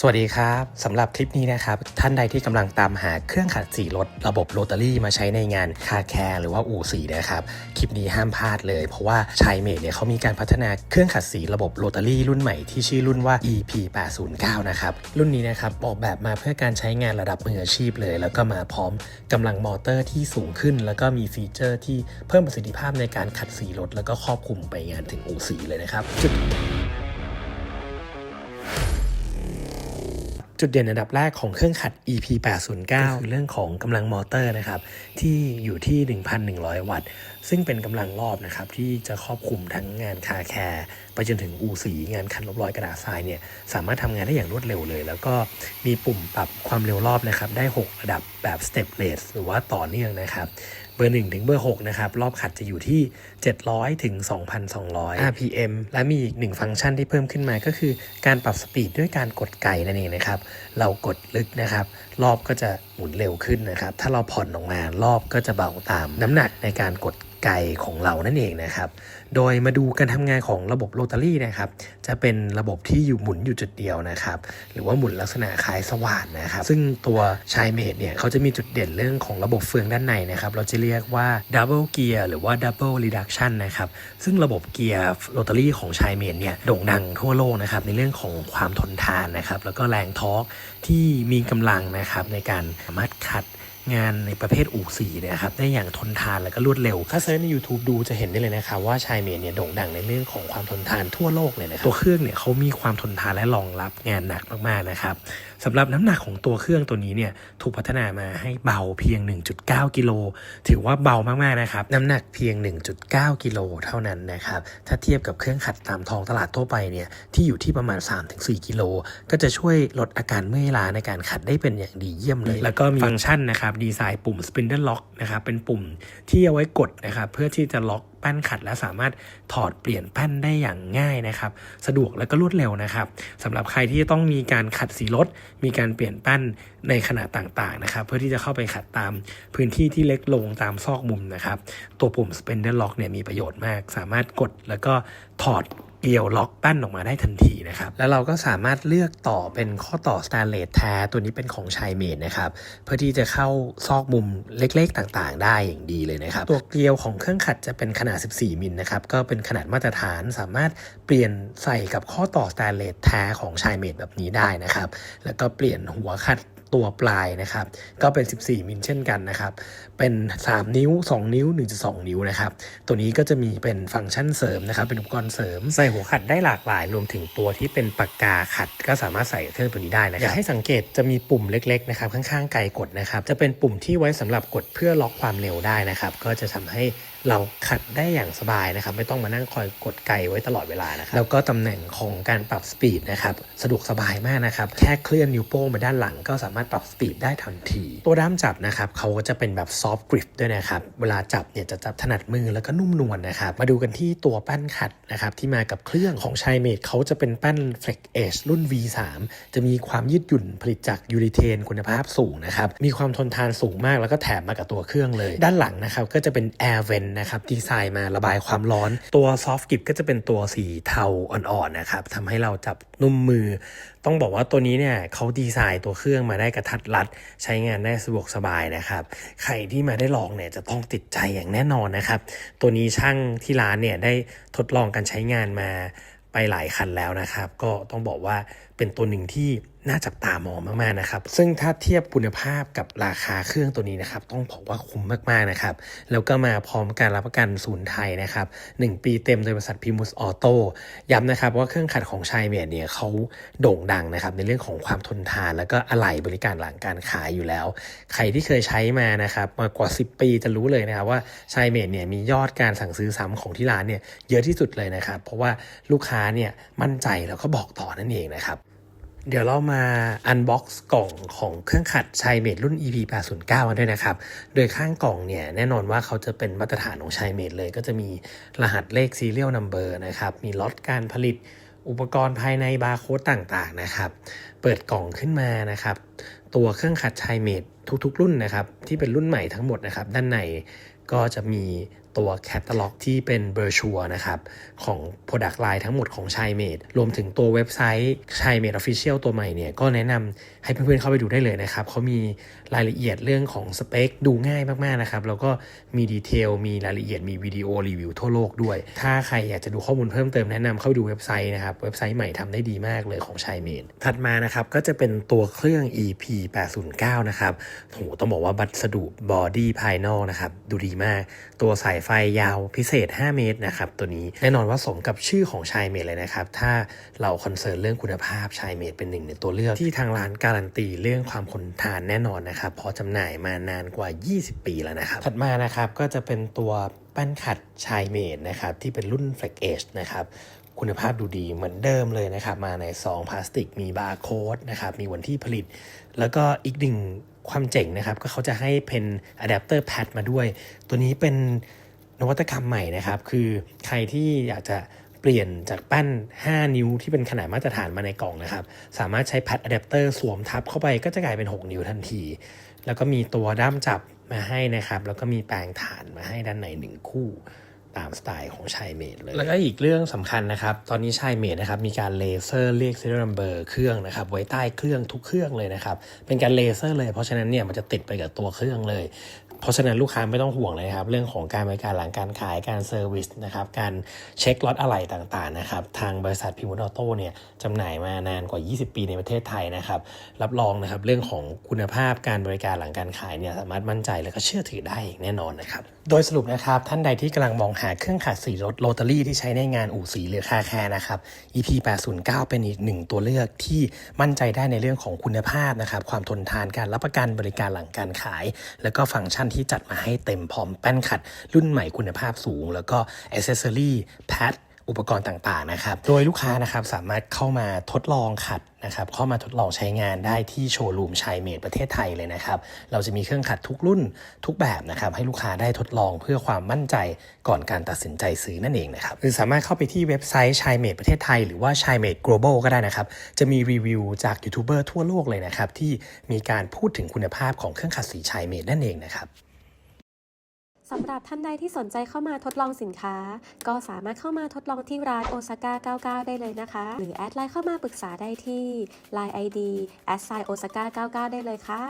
สวัสดีครับสำหรับคลิปนี้นะครับ ท่านใดที่กำลังตามหาเครื่องขัดสีรถระบบโรตารี่มาใช้ในงานคาแคร์หรือว่าอู่สีนะครับ คลิปนี้ห้ามพลาดเลย เพราะว่าชายเมดเนี่ยเขามีการพัฒนาเครื่องขัดสีระบบโรตารี่รุ่นใหม่ที่ชื่อรุ่นว่า EP 809นะครับ รุ่นนี้นะครับออกแบบมาเพื่อการใช้งานระดับมืออาชีพเลย แล้วก็มาพร้อมกำลังมอเตอร์ที่สูงขึ้น แล้วก็มีฟีเจอร์ที่เพิ่มประสิทธิภาพในการขัดสีรถแล้วก็ครอบคลุมไปงานถึงอู่สีเลยนะครับจุด จุดเด่นอันดับแรกของเครื่องขัด EP 809คือเรื่องของกำลังมอเตอร์นะครับที่อยู่ที่ 1,100 วัตต์ ซึ่งเป็นกำลังรอบนะครับที่จะครอบคลุมทั้งงานคาแคร์ไปจนถึงอูสีงานคันลบรอยกระดาษทรายเนี่ยสามารถทำงานได้อย่างรวดเร็วเลย แล้วก็มีปุ่มปรับความเร็วรอบนะครับได้ 6 ระดับแบบ step rate หรือว่าต่อเนื่องนะครับ เบอร์1ถึงเบอร์6นะครับรอบขัดจะอยู่ที่ 700ถึง2,200 RPM และมีอีกหนึ่งฟังก์ชันที่เพิ่มขึ้นมาก็คือการปรับสปีดด้วยการกดไก่นั่นเองนะครับเรากดลึกนะครับ รอบก็จะหมุนเร็วขึ้นนะครับ ถ้าเราผ่อนออกมารอบก็จะเบาตามน้ำหนักในการกด ไก่ของเรานั่นเองนะครับ โดยมาดูการทำงานของระบบโรตารี่นะครับ จะเป็นระบบที่อยู่หมุนอยู่จุดเดียวนะครับ หรือว่าหมุนลักษณะคล้ายสว่านนะครับ ซึ่งตัวชายเมดเนี่ยเขาจะมีจุดเด่นเรื่องของระบบเฟืองด้านในนะครับ เราจะเรียกว่า Double Gear หรือว่า Double Reduction นะครับ ซึ่งระบบเกียร์โรตารี่ของชายเมดเนี่ยโด่งดังทั่วโลกนะครับในเรื่องของความทนทานนะครับ แล้วก็แรงทอร์กที่มีกำลังนะครับในการสามารถขัด งานในประเภทอู่สีเนี่ยครับได้อย่างทนทานแล้วก็รวดเร็ว ถ้าเซิร์ชใน YouTube ดูจะเห็นได้เลยนะครับว่าชายเมดเนี่ยโด่งดังในเรื่องของความทนทานทั่วโลกเลยนะครับตัวเครื่องเนี่ยเขามีความทนทานและรองรับงานหนักมากๆนะครับสำหรับน้ำหนักของตัวเครื่องตัวนี้เนี่ยถูกพัฒนามาให้เบาเพียง 1.9 กิโลถือว่าเบามากๆนะครับน้ำหนักเพียง 1.9 กิโลเท่านั้นนะครับถ้าเทียบกับเครื่องขัดตามท้องตลาดทั่วไปเนี่ยที่อยู่ที่ประมาณ 3-4 กิโลก็จะช่วยลดอาการเมื่อยล้าในการขัดได้เป็นอย่างดีเยี่ยมเลย แล้วก็มีฟังก์ชันนะครับดีไซน์ปุ่ม spindle lock นะครับเป็นปุ่มที่เอาไว้กดนะครับเพื่อที่จะล็อกแป้นขัดและสามารถถอดเปลี่ยนแป้นได้อย่างง่ายนะครับ สะดวกและก็รวดเร็วนะครับสำหรับใครที่ต้องมีการขัดสีรถ มีการเปลี่ยนแป้นในขนาดต่างๆนะครับ เพื่อที่จะเข้าไปขัดตามพื้นที่ที่เล็กลงตามซอกมุมนะครับ ตัวปุ่ม spindle lock เนี่ยมีประโยชน์มาก สามารถกดแล้วก็ถอด เกลียวล็อกแป้นออกมาได้ทันทีนะครับ แล้วเราก็สามารถเลือกต่อเป็นข้อต่อสแตนเลสแท้ตัวนี้เป็นของชายเมดนะครับ เพื่อที่จะเข้าซอกมุมเล็กๆต่างๆ ได้อย่างดีเลยนะครับ ตัวเกลียวของเครื่องขัดจะเป็นขนาด 14 มิลนะครับ ก็เป็นขนาดมาตรฐานสามารถเปลี่ยนใส่กับข้อต่อสแตนเลสแท้ของชายเมดแบบนี้ได้นะครับ แล้วก็เปลี่ยนหัวขัด ตัวปลายนะครับ ก็เป็น 14 มิลเช่นกันนะครับ เป็น 3 นิ้ว 2 นิ้ว 1.2 นิ้วนะครับ ตัวนี้ก็จะมีเป็นฟังก์ชันเสริมนะครับ เป็นอุปกรณ์เสริม ใส่หัวขัดได้หลากหลาย รวมถึงตัวที่เป็นปากกาขัด ก็สามารถใส่เครื่องตัวนี้ได้นะครับ อยากให้สังเกตจะมีปุ่มเล็กๆนะครับข้างๆไกกดนะครับ จะเป็นปุ่มที่ไว้สำหรับกดเพื่อล็อกความเร็วได้นะครับ ก็จะทำให้เราขัดได้อย่างสบายนะครับ ไม่ต้องมานั่งคอยกดไกไว้ตลอดเวลานะครับแล้วก็ตำแหน่งของการปรับสปีดนะครับสะดวกสบายมากนะครับแค่เคลื่อนนิ้วโป้งไปด้านหลัง ก็สามารถปรับสปีดได้ทันที ตัวด้ามจับนะครับเขาก็จะเป็นแบบซอฟต์กริปด้วยนะครับเวลาจับเนี่ยจะจับถนัดมือแล้วก็นุ่มนวลนะครับมาดูกันที่ตัวแป้นขัดนะครับที่มากับเครื่องของชายเมดเขาจะเป็นแป้น Flex Edge รุ่น V3 จะมีความยืดหยุ่นผลิตจากยูริเทนคุณภาพสูงนะครับมีความทนทานสูงมากแล้วก็แถมมากับตัวเครื่องเลย ด้านหลังนะครับก็จะเป็น Air Vent นะครับดีไซน์มาระบายความร้อน ตัว Soft Grip ก็จะเป็นตัวสีเทาอ่อนๆนะครับทำให้เราจับนุ่มมือ ต้องบอกว่าตัวนี้เนี่ยเขาดีไซน์ตัวเครื่องมาได้กระทัดรัด ใช้งานได้สะดวกสบายนะครับ ใครที่มาได้ลองเนี่ยจะต้องติดใจอย่างแน่นอนนะครับ ตัวนี้ช่างที่ร้านเนี่ยได้ทดลองการใช้งานมาไปหลายคันแล้วนะครับ ก็ต้องบอกว่า เป็นตัวหนึ่งที่น่าจับตามองมากๆนะครับ ซึ่งถ้าเทียบคุณภาพกับราคาเครื่องตัวนี้นะครับ ต้องบอกว่าคุ้มมากๆนะครับ แล้วก็มาพร้อมการรับประกันศูนย์ไทยนะครับ 1 ปีเต็มโดยบริษัทพิมุสออโต้ย้ำนะครับว่าเครื่องขัดของชายเมียเนี่ยเขาโด่งดังนะครับ ในเรื่องของความทนทาน แล้วก็อะไหล่บริการหลังการขายอยู่แล้ว ใครที่เคยใช้มานะครับมากว่า 10 ปีจะรู้เลยนะครับว่าชายเมียเนี่ยมียอดการสั่งซื้อซ้ำของที่ร้านเนี่ยเยอะที่สุดเลยนะครับ เพราะว่าลูกค้าเนี่ยมั่นใจแล้วก็บอกต่อนั่นเองนะครับ เดี๋ยวเรามาอันบ็อกซ์กล่องของเครื่องขัดชัยเมดรุ่น EP 809กันด้วยนะครับ โดยข้างกล่องเนี่ยแน่นอนว่าเขาจะเป็นมาตรฐานของชัยเมดเลย ก็จะมีรหัสเลข serial number นะครับ มีล็อตการผลิตอุปกรณ์ภายในบาร์โค้ดต่างๆนะครับ เปิดกล่องขึ้นมานะครับ ตัวเครื่องขัดชัยเมดทุกๆ รุ่นนะครับ ที่เป็นรุ่นใหม่ทั้งหมดนะครับ ด้านในก็จะมี ตัวแคตตาล็อกที่เป็นเบอร์ชัวนะครับของ Product Line ทั้งหมดของชายเมดรวมถึงตัวเว็บไซต์ชายเมดออฟฟิเชียลตัวใหม่เนี่ยก็แนะนำให้เพื่อนๆเข้าไปดูได้เลยนะครับเขามีรายละเอียดเรื่องของสเปคดูง่ายมากๆนะครับแล้วก็มีดีเทลมีรายละเอียดมีวิดีโอรีวิวทั่วโลกด้วย ถ้าใครอยากจะดูข้อมูลเพิ่มเติมแนะนำเข้าดูเว็บไซต์นะครับเว็บไซต์ใหม่ทำได้ดีมากเลยของชายเมดถัดมานะครับก็จะเป็นตัวเครื่อง EP 809นะครับโหต้องบอกว่าวัสดุบอดี้ภายนอกนะครับดูดีมากตัวสายไฟไฟยาวพิเศษ 5 เมตรนะครับตัวนี้แน่นอนว่าสมกับชื่อของชายเมดเลยนะครับ ถ้าเราคอนเซิร์นเรื่องคุณภาพชายเมดเป็นหนึ่งในตัวเลือกที่ทางร้านการันตีเรื่องความทนทานแน่นอนนะครับเพอจำหน่ายมานานกว่า 20 ปีแล้วนะครับถัดมานะครับก็จะเป็นตัวแป้นขัดชายเมดนะครับที่เป็นรุ่น Flex Edge นะครับคุณภาพดูดีเหมือนเดิมเลยนะครับ มาในซองพลาสติกมีบาร์โค้ดนะครับ มีวันที่ผลิต แล้วก็อีกหนึ่งความเจ๋งนะครับ ก็เขาจะให้เป็นอะแดปเตอร์แพดมาด้วย ตัวนี้เป็น นวัตกรรมใหม่นะครับ คือใครที่อยากจะเปลี่ยนจากแป้น 5 นิ้วที่เป็นขนาดมาตรฐานมาในกล่องนะครับ สามารถใช้แพดอะแดปเตอร์สวมทับเข้าไปก็จะกลายเป็น 6 นิ้วทันที แล้วก็มีตัวด้ามจับมาให้นะครับ แล้วก็มีแปลงฐานมาให้ด้านในหนึ่งคู่ตามสไตล์ของชายเมดเลย แล้วก็อีกเรื่องสำคัญนะครับ ตอนนี้ชายเมดนะครับมีการเลเซอร์เรียก serial number เครื่องนะครับไว้ใต้เครื่องทุกเครื่องเลยนะครับ เป็นการเลเซอร์เลย เพราะฉะนั้นเนี่ยมันจะติดไปกับตัวเครื่องเลย เพราะฉะนั้นลูกค้าไม่ต้องห่วงเลยครับ เรื่องของการบริการหลังการขายการเซอร์วิสนะครับการเช็คล็อตอะไหล่ต่างๆนะครับทางบริษัทพิมพ์ออโต้เนี่ยจำหน่ายมานานกว่า 20 ปีในประเทศไทยนะครับรับรองนะครับเรื่องของคุณภาพการบริการหลังการขายเนี่ยสามารถมั่นใจและก็เชื่อถือได้แน่นอนนะครับโดยสรุปนะครับท่านใดที่กำลังมองหาเครื่องขัดสีรถโรตารี่ที่ใช้ในงานอู่สีหรือคาแคร์นะครับ EP 809 เป็นอีกหนึ่งตัวเลือกที่มั่นใจได้ในเรื่องของคุณภาพนะครับความทนทานการรับประกันบริการหลังการขาย แล้วก็ฟังก์ชันที่จัดมาให้เต็มพร้อมแป้นขัดรุ่นใหม่คุณภาพสูง แล้วก็อ c เซสซอรี่แพด อุปกรณ์ต่างๆนะครับ โดยลูกค้านะครับสามารถเข้ามาทดลองขัดนะครับเข้ามาทดลองใช้งานได้ที่โชว์รูมชายเมดประเทศไทยเลยนะครับ เราจะมีเครื่องขัดทุกรุ่นทุกแบบนะครับ ให้ลูกค้าได้ทดลองเพื่อความมั่นใจก่อนการตัดสินใจซื้อนั่นเองนะครับ หรือสามารถเข้าไปที่เว็บไซต์ชายเมดประเทศไทยหรือว่าชายเมด global ก็ได้นะครับ จะมีรีวิวจากยูทูบเบอร์ทั่วโลกเลยนะครับ ที่มีการพูดถึงคุณภาพของเครื่องขัดสีชายเมดนั่นเองนะครับ สำหรับท่านใดที่สนใจเข้ามาทดลองสินค้า ก็สามารถเข้ามาทดลองที่ร้านโอซาก้า99 ได้เลยนะคะ หรือแอดไลน์เข้ามาปรึกษาได้ที่ Line ID แอดไซโอซาก้า99 ได้เลยค่ะ